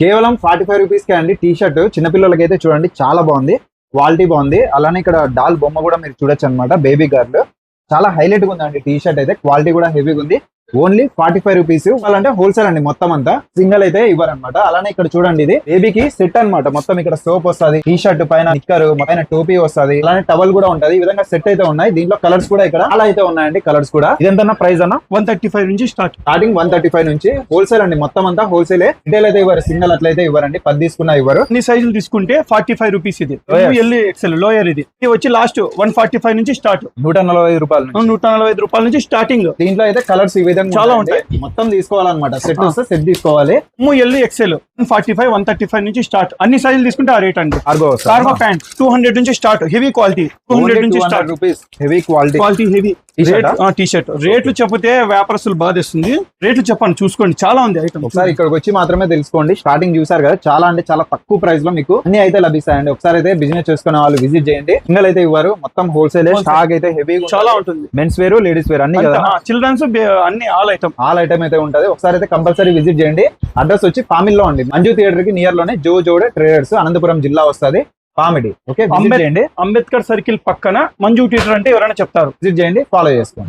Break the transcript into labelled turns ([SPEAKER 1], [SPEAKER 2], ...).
[SPEAKER 1] కేవలం forty five రూపీస్కే అండి. టీ షర్ట్ చిన్నపిల్లలకి అయితే చూడండి చాలా బాగుంది. క్వాలిటీ బాగుంది. అలానే ఇక్కడ డాల్ బొమ్మ కూడా మీరు చూడొచ్చు అనమాట బేబీ గర్ల్ చాలా హైలైట్గా ఉందండి టీ షర్ట్ అయితే. క్వాలిటీ కూడా హెవీగా ఉంది. Only forty five rupees. వాళ్ళంటే హోల్సేల్ అండి మొత్తం అంతా. సింగిల్ అయితే ఇవ్వరనమాట అలానే ఇక్కడ చూడండి ఇది. బేబీకి సెట్ అన్నమాట. మొత్తం ఇక్కడ సోప్ వస్తుంది. టీ షర్ట్ పైన నిక్కర్ పైన టోపీ వస్తుంది. అలానే టవల్ కూడా ఉంటది. ఈ విధంగా సెట్ అయితే ఉన్నాయి. దీంట్లో కలర్స్ కూడా ఇక్కడ అలా అయితే ఉన్నాయండి కలర్స్ కూడా. ఇదెంత ప్రైస్ అన్న?
[SPEAKER 2] వన్ థర్టీ ఫైవ్ నుంచి start.
[SPEAKER 1] Starting one thirty five నుంచి. హోల్సేల్ అండి మొత్తం అంతా హోల్సేల్. రిటైల్ అయితే ఇవ్వరు. సింగిల్ అట్లయితే ఇవ్వరండి. పది తీసుకున్నా ఇవ్వరు.
[SPEAKER 2] అన్ని సైజులు తీసుకుంటే ఫార్టీ ఫైవ్ రూపీస్ ఇది. ఎల్ ఎక్సెల్ లోయర్ ఇది. ఇది వచ్చి లాస్ట్ వన్ ఫార్టీ ఫైవ్ నుంచి స్టార్ట్.
[SPEAKER 1] నూట నలభై ఐదు రూపాయలు నుంచి.
[SPEAKER 2] నూట నలభై రూపాయల నుంచి స్టార్టింగ్.
[SPEAKER 1] దీంట్లో అయితే కలర్స్ ఈ విధంగా
[SPEAKER 2] చాలా
[SPEAKER 1] ఉంటాయండి. మొత్తం తీసుకోవాలన్నమాట. సెట్ వస్తే సెట్ తీసుకోవాలి.
[SPEAKER 2] L XL forty five one thirty five నుంచి స్టార్ట్ అన్ని సైజులు తీసుకుంటే ఆ రేట్ అండి.
[SPEAKER 1] కార్గో
[SPEAKER 2] ప్యాంట్ టూ హండ్రెడ్ నుంచి start heavy quality two hundred నుంచి start
[SPEAKER 1] rupees heavy quality
[SPEAKER 2] quality heavy? T shirt రేట్లు చెప్పితే వ్యాపారస్తులు బాధేస్తుంది. రేట్లు చెప్పండి చూసుకోండి. చాలా ఉంది ఐటమ్
[SPEAKER 1] ఒకసారి ఇక్కడికి వచ్చి మాత్రమే తెలుసుకోండి. స్టార్టింగ్ చూసారు కదా చాలా అంటే చాలా తక్కువ ప్రైస్లో మీకు అన్ని అయితే లభిస్తాయండి. ఒకసారి అయితే బిజినెస్ చేసుకునే వాళ్ళు విజిట్ చేయండి. సింగల్ అయితే ఇవ్వరు మొత్తం హోల్సేల్. స్టాక్ అయితే హెవీ
[SPEAKER 2] చాలా ఉంటుంది.
[SPEAKER 1] మెన్స్ వేరు లేడీస్ వేర్ అన్ని కదా?
[SPEAKER 2] చిల్డ్రన్స్ అన్ని ఆల్ ఐటమ్
[SPEAKER 1] ఆల్ ఐటమ్ అయితే ఉంటది. ఒకసారి అయితే కంపల్సరీ విజిట్ చేయండి. అడ్రస్ వచ్చి పామిల్లో ఉంది. మంజు థియేటర్కి నియర్లోనే జో జోడే ట్రేడర్స్ అనంతపురం జిల్లా వస్తది. పామిడి ఓకే
[SPEAKER 2] అంబేద్కర్ సర్కిల్ పక్కన మంజు థియేటర్ అంటే ఎవరైనా చెప్తారు.
[SPEAKER 1] విజిట్ చేయండి ఫాలో చేసుకోండి.